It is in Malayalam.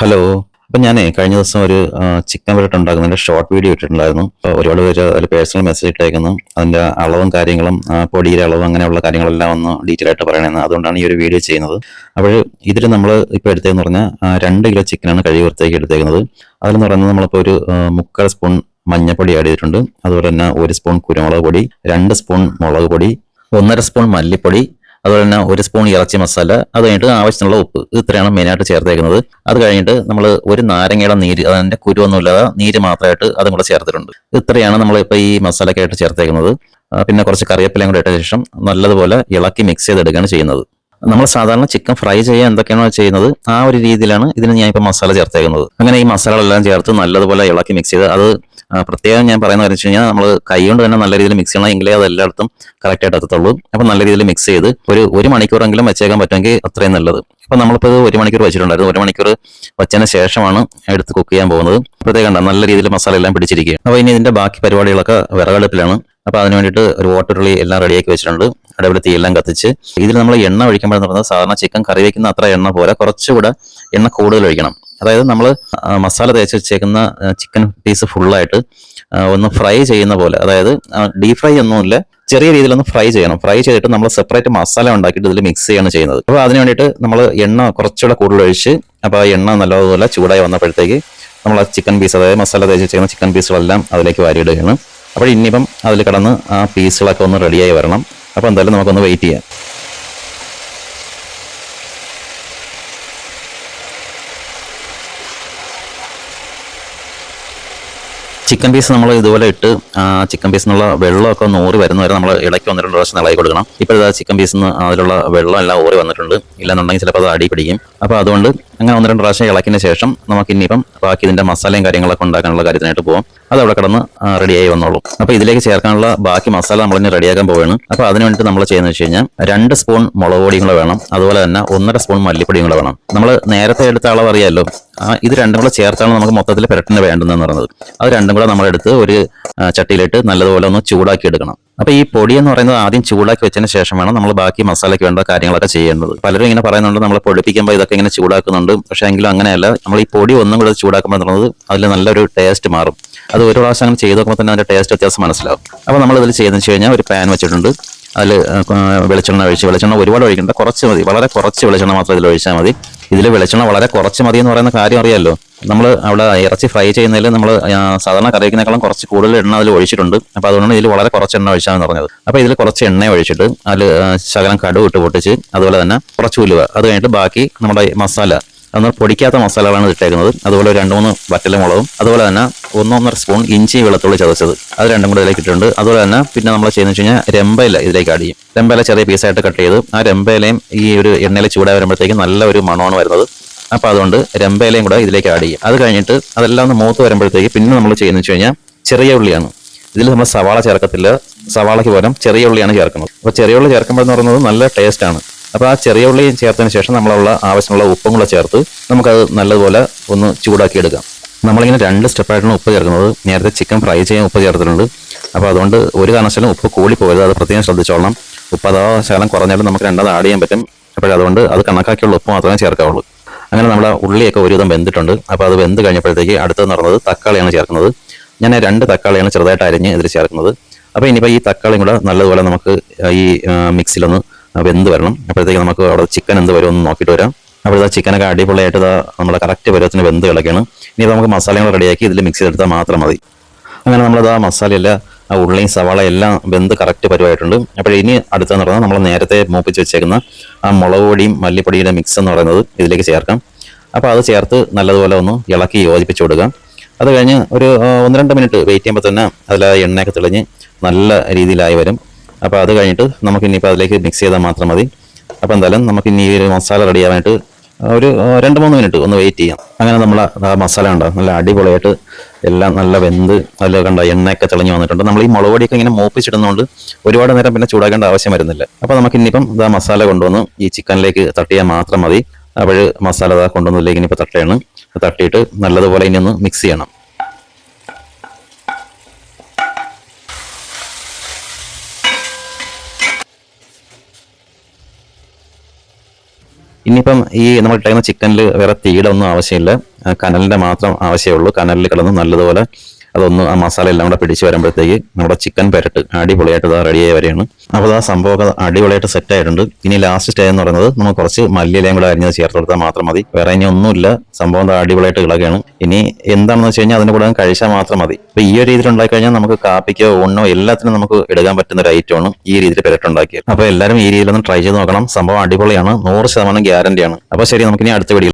ഹലോ അപ്പം ഞാനേ കഴിഞ്ഞ ദിവസം ഒരു ചിക്കൻ വരട്ട് ഉണ്ടാക്കുന്നതിന്റെ ഷോർട്ട് വീഡിയോ ഇട്ടിട്ടുണ്ടായിരുന്നു. അപ്പോൾ ഒരാൾ അതിൽ പേഴ്സണൽ മെസ്സേജ് ഇട്ടേക്കുന്നു. അതിന്റെ അളവും കാര്യങ്ങളും പൊടിയുടെ അളവും അങ്ങനെയുള്ള കാര്യങ്ങളെല്ലാം ഒന്ന് ഡീറ്റെയിൽ ആയിട്ട് പറയണമെന്ന് അതുകൊണ്ടാണ് ഈ ഒരു വീഡിയോ ചെയ്യുന്നത്. അപ്പോൾ ഇതിൽ നമ്മൾ ഇപ്പോൾ എടുത്തതെന്ന് പറഞ്ഞാൽ രണ്ട് കിലോ ചിക്കനാണ് കഴുകി വൃത്തിയാക്കി എടുത്തേക്കുന്നത്. അതിലെന്ന് പറയുന്നത് നമ്മളിപ്പോൾ ഒരു മുക്കാൽ സ്പൂൺ മഞ്ഞപ്പൊടി ആഡ് ചെയ്തിട്ടുണ്ട്. അതുപോലെ തന്നെ ഒരു സ്പൂൺ കുരുമുളക് പൊടി രണ്ട് സ്പൂൺ മുളക് പൊടി ഒന്നര സ്പൂൺ മല്ലിപ്പൊടി അതുപോലെ തന്നെ ഒരു സ്പൂൺ ഇറച്ചി മസാല അത് കഴിഞ്ഞിട്ട് ആവശ്യത്തിനുള്ള ഉപ്പ് ഇത് ഇത്രയാണ് മെയിനായിട്ട് ചേർത്തേക്കുന്നത്. അത് കഴിഞ്ഞിട്ട് നമ്മൾ ഒരു നാരങ്ങയുടെ നീര് അതിന്റെ കുരുവൊന്നുമില്ലാതെ നീര് മാത്രമായിട്ട് അതും കൂടെ ചേർത്തിട്ടുണ്ട്. ഇത് ഇത്രയാണ് നമ്മൾ ഇപ്പോൾ ഈ മസാലക്കായിട്ട് ചേർത്തേക്കുന്നത്. പിന്നെ കുറച്ച് കറിവേപ്പിലയും കൂടെ ഇട്ട ശേഷം നല്ലതുപോലെ ഇളക്കി മിക്സ് ചെയ്തെടുക്കുകയാണ് ചെയ്യുന്നത്. നമ്മൾ സാധാരണ ചിക്കൻ ഫ്രൈ ചെയ്യാൻ എന്തൊക്കെയാണോ ചെയ്യുന്നത് ആ ഒരു രീതിയിലാണ് ഇതിന് ഞാൻ ഇപ്പോൾ മസാല ചേർത്തേക്കുന്നത്. അങ്ങനെ ഈ മസാലകളെല്ലാം ചേർത്ത് നല്ലതുപോലെ ഇളക്കി മിക്സ് ചെയ്ത് അത് പ്രത്യേകം ഞാൻ പറയുന്ന കാര്യം വെച്ച് കഴിഞ്ഞാൽ നമ്മൾ കൈകൊണ്ട് തന്നെ നല്ല രീതിയിൽ മിക്സ് ചെയ്യണം. എങ്കിലേ അത് എല്ലായിടത്തും കറക്റ്റായിട്ട് എത്തത്തുള്ളൂ. അപ്പം നല്ല രീതിയിൽ മിക്സ് ചെയ്ത് ഒരു ഒരു മണിക്കൂറെങ്കിലും വെച്ചേക്കാൻ പറ്റുമെങ്കിൽ അത്രയും നല്ലത്. അപ്പം നമ്മളിപ്പോൾ ഇത് ഒരു മണിക്കൂർ വെച്ചിട്ടുണ്ടായിരുന്നു. ഒരു മണിക്കൂർ വെച്ചതിന് ശേഷമാണ് എടുത്ത് കുക്ക് ചെയ്യാൻ പോകുന്നത്. പ്രത്യേകം നല്ല രീതിയിൽ മസാല എല്ലാം പിടിച്ചിരിക്കുക അപ്പോൾ ഇനി ഇതിന്റെ ബാക്കി പരിപാടികളൊക്കെ വിറകടുപ്പിലാണ്. അപ്പോൾ അതിന് വേണ്ടിയിട്ട് ഒരു വാട്ടർ ഉള്ളി എല്ലാം റെഡിയാക്കി വെച്ചിട്ടുണ്ട്. അടവിടെ തീയെല്ലാം കത്തിച്ച്. ഇതിൽ നമ്മൾ എണ്ണ ഒഴിക്കുമ്പോൾ പറഞ്ഞാൽ സാധാരണ ചിക്കൻ കറി വയ്ക്കുന്ന അത്ര എണ്ണ പോലെ കുറച്ചുകൂടെ എണ്ണ കൂടുതൽ ഒഴിക്കണം. അതായത് നമ്മൾ മസാല തേച്ച് വെച്ചേക്കുന്ന ചിക്കൻ പീസ് ഫുള്ളായിട്ട് ഒന്ന് ഫ്രൈ ചെയ്യുന്ന പോലെ. അതായത് ഡീപ് ഫ്രൈ ഒന്നുമില്ല ചെറിയ രീതിയിൽ ഒന്ന് ഫ്രൈ ചെയ്യണം. ഫ്രൈ ചെയ്തിട്ട് നമ്മൾ സെപ്പറേറ്റ് മസാല ഉണ്ടാക്കിയിട്ട് ഇതിൽ മിക്സ് ചെയ്യാണ് ചെയ്യുന്നത്. അപ്പോൾ അതിന് വേണ്ടിയിട്ട് നമ്മൾ എണ്ണ കുറച്ചുകൂടെ കൂടുതൽ ഒഴിച്ച് അപ്പോൾ ആ എണ്ണ നല്ലതുപോലെ ചൂടായി വന്നപ്പോഴത്തേക്ക് നമ്മൾ ആ ചിക്കൻ പീസ് അതായത് മസാല തേച്ച് വെച്ചിരിക്കുന്ന ചിക്കൻ പീസുകളെല്ലാം അതിലേക്ക് വാരിയിടുകയാണ്. അപ്പോൾ ഇനിയിപ്പം അതിൽ കിടന്ന് ആ പീസുകളൊക്കെ ഒന്ന് റെഡിയായി വരണം. അപ്പോൾ എന്തായാലും നമുക്കൊന്ന് വെയിറ്റ് ചെയ്യാം. ചിക്കൻ പീസ് നമ്മൾ ഇതുപോലെ ഇട്ട് ചിക്കൻ പീസിനുള്ള വെള്ളമൊക്കെ ഒന്ന് ഊറി വരുന്ന വരെ നമ്മൾ ഇടയ്ക്ക് ഒന്ന് രണ്ട് പ്രാവശ്യം ഇളകി കൊടുക്കണം. ഇപ്പോൾ ഇതാ ചിക്കൻ പീസിൽ നിന്ന് അതിലുള്ള വെള്ളം എല്ലാം ഊറി വന്നിട്ടുണ്ട്. ഇല്ലെന്നുണ്ടെങ്കിൽ ചിലപ്പോൾ അത് അടി പിടിക്കും. അപ്പോൾ അതുകൊണ്ട് അങ്ങനെ ഒന്ന് രണ്ട് പ്രാവശ്യം ഇളക്കിന് ശേഷം നമുക്ക് ഇനിയിപ്പം ബാക്കി ഇതിന്റെ മസാലയും കാര്യങ്ങളൊക്കെ ഉണ്ടാക്കാനുള്ള കാര്യത്തിനായിട്ട് പോകും അത് അവിടെ കിടന്ന് റെഡിയായി വന്നോളൂ. അപ്പോൾ ഇതിലേക്ക് ചേർക്കാനുള്ള ബാക്കി മസാല നമ്മൾ ഇനി റെഡിയാക്കാൻ പോവുകയാണ് അപ്പോൾ അതിന് വേണ്ടിയിട്ട് നമ്മൾ ചെയ്യുന്നത് വെച്ച് കഴിഞ്ഞാൽ രണ്ട് സ്പൂൺ മുളക് പൊടിയും കൂടെ വേണം. അതുപോലെ തന്നെ ഒന്നര സ്പൂൺ മല്ലിപ്പൊടിയും കൂടെ വേണം. നമ്മൾ നേരത്തെ എടുത്ത അളവ് അറിയാമല്ലോ ഇത് രണ്ടും കൂടെ ചേർത്താണ് നമുക്ക് മൊത്തത്തിൽ പെരട്ടിന് വേണ്ടതെന്ന് പറയുന്നത്. അത് രണ്ടും കൂടെ നമ്മളെടുത്ത് ഒരു ചട്ടിയിലിട്ട് നല്ലതുപോലെ ഒന്ന് ചൂടാക്കി എടുക്കണം. അപ്പൊ ഈ പൊടി എന്ന് പറയുന്നത് ആദ്യം ചൂടാക്കി വെച്ചതിന് ശേഷം വേണം നമ്മൾ ബാക്കി മസാലയ്ക്ക് വേണ്ട കാര്യങ്ങളൊക്കെ ചെയ്യേണ്ടത്. പലരും ഇങ്ങനെ പറയുന്നുണ്ട് നമ്മൾ പൊടിപ്പിക്കുമ്പോൾ ഇതൊക്കെ ഇങ്ങനെ ചൂടാക്കുന്നുണ്ട്. പക്ഷെ എങ്കിലും അങ്ങനെയല്ല. നമ്മൾ ഈ പൊടി ഒന്നും കൂടെ ചൂടാക്കുമ്പോൾ എന്നുള്ളത് അതിൽ നല്ലൊരു ടേസ്റ്റ് മാറും. അത് ഒരു പ്രാവശ്യം അങ്ങനെ ചെയ്ത് നോക്കുമ്പോൾ തന്നെ അതിന്റെ ടേസ്റ്റ് വ്യത്യാസം മനസ്സിലാവും. അപ്പോൾ നമ്മൾ ഇതിൽ ചെയ്തെന്ന് വെച്ച് കഴിഞ്ഞാൽ ഒരു പാൻ വെച്ചിട്ടുണ്ട്. അതിൽ വെളിച്ചെണ്ണ ഒഴിച്ച്. വെളിച്ചെണ്ണ ഒരുപാട് ഒഴിക്കണ്ട. കുറച്ച് മതി. വളരെ കുറച്ച് വെളിച്ചെണ്ണ മാത്രം ഇതിൽ ഒഴിച്ചാൽ മതി. ഇതിൽ വെളിച്ചെണ്ണ വളരെ കുറച്ച് മതി എന്ന് പറയുന്ന കാര്യം അറിയാമല്ലോ നമ്മൾ അവിടെ ഇറച്ചി ഫ്രൈ ചെയ്യുന്നതിൽ നമ്മൾ സാധാരണ കറി വയ്ക്കുന്നേക്കാളും കുറച്ച് കൂടുതൽ എണ്ണ അതിൽ ഒഴിച്ചിട്ടുണ്ട്. അപ്പോൾ അതുകൊണ്ട് ഇതിൽ വളരെ കുറച്ച് എണ്ണ ഒഴിച്ചാന്ന് പറഞ്ഞത്. അപ്പോൾ ഇതിൽ കുറച്ച് എണ്ണ ഒഴിച്ചിട്ട് അതിൽ ശകലം കടുവ് ഇട്ട് പൊട്ടിച്ച് അതുപോലെ തന്നെ കുറച്ച് ഉലുവ. അത് കഴിഞ്ഞിട്ട് ബാക്കി നമ്മുടെ മസാല. അന്ന് പൊടിക്കാത്ത മസാലകളാണ് ഇട്ടേക്കുന്നത്. അതുപോലെ രണ്ട് മൂന്ന് വറ്റലമുളകും അതുപോലെ തന്നെ ഒന്നൊന്നര സ്പൂൺ ഇഞ്ചി വെളുത്തുള്ളി ചതച്ചത്. അത് രണ്ടും കൂടെ ഇതിലേക്ക് ഇട്ടിട്ടുണ്ട്. അതുപോലെ തന്നെ പിന്നെ നമ്മൾ ചെയ്യുന്നത് വെച്ച് കഴിഞ്ഞാൽ രമ്പയില ഇതിലേക്ക് ആഡ് ചെയ്യും. രമ്പയില ചെറിയ പീസായിട്ട് കട്ട് ചെയ്ത് ആ രമ്പയിലയും ഈ ഒരു എണ്ണയിൽ ചൂടായി വരുമ്പോഴത്തേക്കും നല്ല ഒരു മണമാണ് വരുന്നത്. അപ്പോൾ അതുകൊണ്ട് രമ്പയിലയും കൂടെ ഇതിലേക്ക് ആഡ് ചെയ്യും അത് കഴിഞ്ഞിട്ട് അതെല്ലാം ഒന്ന് മൂത്ത് വരുമ്പോഴത്തേക്ക് പിന്നെ നമ്മൾ ചെയ്യുന്നത് വെച്ച് കഴിഞ്ഞാൽ ചെറിയ ഉള്ളിയാണ്. ഇതിൽ നമ്മൾ സവാള ചേർക്കത്തില്ല. സവാളയ്ക്ക് പകരം ചെറിയ ഉള്ളിയാണ് ചേർക്കുന്നത്. അപ്പോൾ ചെറിയ ഉള്ളി ചേർക്കുമ്പോൾ എന്ന് പറയുന്നത് നല്ല ടേസ്റ്റ് ആണ്. അപ്പോൾ ആ ചെറിയ ഉള്ളി ചേർത്തതിന് ശേഷം നമ്മളുള്ള ആവശ്യമുള്ള ഉപ്പും കൂടെ ചേർത്ത് നമുക്കത് നല്ലതുപോലെ ഒന്ന് ചൂടാക്കി എടുക്കാം. നമ്മളിങ്ങനെ രണ്ട് സ്റ്റെപ്പായിട്ടാണ് ഉപ്പ് ചേർക്കുന്നത് നേരത്തെ ചിക്കൻ ഫ്രൈ ചെയ്യാൻ ഉപ്പ് ചേർത്തിട്ടുണ്ട്. അപ്പോൾ അതുകൊണ്ട് ഒരു കാരണവശാലും ഉപ്പ് കൂടി പോകരുത്. അത് പ്രത്യേകം ശ്രദ്ധിച്ചോളണം. ഉപ്പ് അഥവാ ശകലം കുറഞ്ഞാലും നമുക്ക് രണ്ടാമത് ആഡ് ചെയ്യാൻ പറ്റും. അപ്പോൾ അതുകൊണ്ട് അത് കണക്കാക്കിയുള്ള ഉപ്പ് മാത്രമേ ചേർക്കാവുള്ളൂ. അങ്ങനെ നമ്മുടെ ഉള്ളിയൊക്കെ ഒരുവിധം വെന്തിട്ടുണ്ട്. അപ്പോൾ അത് വെന്ത് കഴിഞ്ഞപ്പോഴത്തേക്ക് അടുത്തത് നടന്നത് തക്കാളിയാണ് ചേർക്കുന്നത്. ഞാൻ രണ്ട് തക്കാളിയാണ് ചെറുതായിട്ട് അരിഞ്ഞ് ഇതിൽ ചേർക്കുന്നത്. അപ്പോൾ ഇനിയിപ്പോൾ ഈ തക്കാളിയും കൂടെ നല്ലതുപോലെ നമുക്ക് ഈ മിക്സിലൊന്ന് വെന്ത് വരണം. അപ്പോഴത്തേക്ക് നമുക്ക് അവിടെ ചിക്കൻ എന്ത് ഒന്ന് നോക്കിയിട്ട് വരാം. അപ്പോൾ ഇതാ ചിക്കനൊക്കെ അടിപൊളിയായിട്ട് നമ്മുടെ കറക്റ്റ് പരുവത്തിന് വെന്ത് കിടക്കുകയാണ്. ഇനി നമുക്ക് മസാലകൾ റെഡിയാക്കി ഇതിൽ മിക്സ് ചെയ്തെടുത്താൽ മാത്രം മതി. അങ്ങനെ നമ്മളത് ആ മസാലയെല്ലാം ആ ഉള്ളിയും സവാള എല്ലാം വെന്ത് കറക്റ്റ് പരുവായിട്ടുണ്ട്. അപ്പോൾ ഇനി അടുത്തെന്ന് പറഞ്ഞാൽ നമ്മൾ നേരത്തെ മൂപ്പിച്ച് വെച്ചേക്കുന്ന ആ മുളക് പൊടിയും മല്ലിപ്പൊടിയുടെ മിക്സ് എന്ന് പറയുന്നത് ഇതിലേക്ക് ചേർക്കാം. അപ്പോൾ അത് ചേർത്ത് നല്ലതുപോലെ ഒന്ന് ഇളക്കി യോജിപ്പിച്ച് കൊടുക്കാം അത് കഴിഞ്ഞ് ഒരു ഒന്ന് രണ്ട് മിനിറ്റ് വെയിറ്റ് ചെയ്യുമ്പോൾ തന്നെ അതിൽ എണ്ണയൊക്കെ തെളിഞ്ഞ് നല്ല രീതിയിലായി വരും. അപ്പോൾ അത് കഴിഞ്ഞിട്ട് നമുക്ക് അതിലേക്ക് മിക്സ് ചെയ്താൽ മാത്രം മതി. അപ്പോൾ എന്തായാലും നമുക്ക് ഇനി ഈ ഒരു മസാല റെഡിയാവാനായിട്ട് ഒരു രണ്ട് മൂന്ന് മിനിറ്റ് ഒന്ന് വെയിറ്റ് ചെയ്യാം. അങ്ങനെ നമ്മൾ മസാല ഉണ്ടാകും നല്ല അടിപൊളിയായിട്ട് എല്ലാം നല്ല വെന്ത് നല്ല കണ്ട എണ്ണയൊക്കെ തെളിഞ്ഞ് വന്നിട്ടുണ്ട്. നമ്മൾ ഈ മുളക് പൊടിയൊക്കെ ഇങ്ങനെ മൂപ്പിച്ചിടുന്നതുകൊണ്ട് ഒരുപാട് നേരം പിന്നെ ചൂടാക്കേണ്ട ആവശ്യം വരുന്നില്ല. അപ്പോൾ നമുക്ക് ഇനിയിപ്പം ഇതാ മസാല കൊണ്ടുവന്ന് ഈ ചിക്കനിലേക്ക് തട്ടിയാൽ മാത്രം മതി. അപ്പോൾ മസാല ഇതാ കൊണ്ടുവന്നതിലേക്ക് ഇനിയിപ്പോൾ തട്ടയാണ്. തട്ടിയിട്ട് നല്ലതുപോലെ ഇനി ഒന്ന് മിക്സ് ചെയ്യണം. ഇനിയിപ്പം ഈ നമ്മൾ ഇട്ടേക്കുന്ന ചിക്കനിൽ വേറെ തീയുടെ ഒന്നും ആവശ്യമില്ല. കനലിന്റെ മാത്രം ആവശ്യമുള്ളൂ. കനലിൽ കിടന്ന് നല്ലതുപോലെ അതൊന്ന് ആ മസാല എല്ലാം കൂടെ പിടിച്ച് വരുമ്പോഴത്തേക്ക് നമ്മുടെ ചിക്കൻ പെരട്ട് അടിപൊളിയായിട്ട് ഇതാ റെഡിയായി വരെയാണ് അപ്പോൾ ആ സംഭവമൊക്കെ അടിപൊളിയായിട്ട് സെറ്റ് ആയിട്ടുണ്ട്. ഇനി ലാസ്റ്റ് സ്റ്റേ എന്ന് പറയുന്നത് നമ്മൾ കുറച്ച് മല്ലിയിലയും കൂടെ അരിഞ്ഞത് ചേർത്ത് കൊടുത്താൽ മാത്രം മതി. വേറെ ഇനി ഒന്നുമില്ല. സംഭവം അടിപൊളിയായിട്ട് കിളക്കുകയാണ് ഇനി എന്താണെന്ന് വെച്ച് കഴിഞ്ഞാൽ അതിന്റെ കൂടെ കഴിച്ചാൽ മാത്രം മതി. അപ്പോൾ ഈ ഒരു രീതിയിൽ ഉണ്ടാക്കി കഴിഞ്ഞാൽ നമുക്ക് കാപ്പിക്കോ ഉണ്ണോ എല്ലാത്തിനും നമുക്ക് എടുക്കാൻ പറ്റുന്ന ഒരു ഐറ്റമാണ് ഈ രീതിയിൽ പെരട്ടുണ്ടാക്കിയത്. അപ്പോൾ എല്ലാവരും ഈ രീതിയിലൊന്ന് ട്രൈ ചെയ്ത് നോക്കണം. സംഭവം അടിപൊളിയാണ്. നൂറ് ശതമാനം ഗ്യാരണ്ടിയാണ് അപ്പോൾ ശരി നമുക്കിനി അടുത്ത വീഡിയോ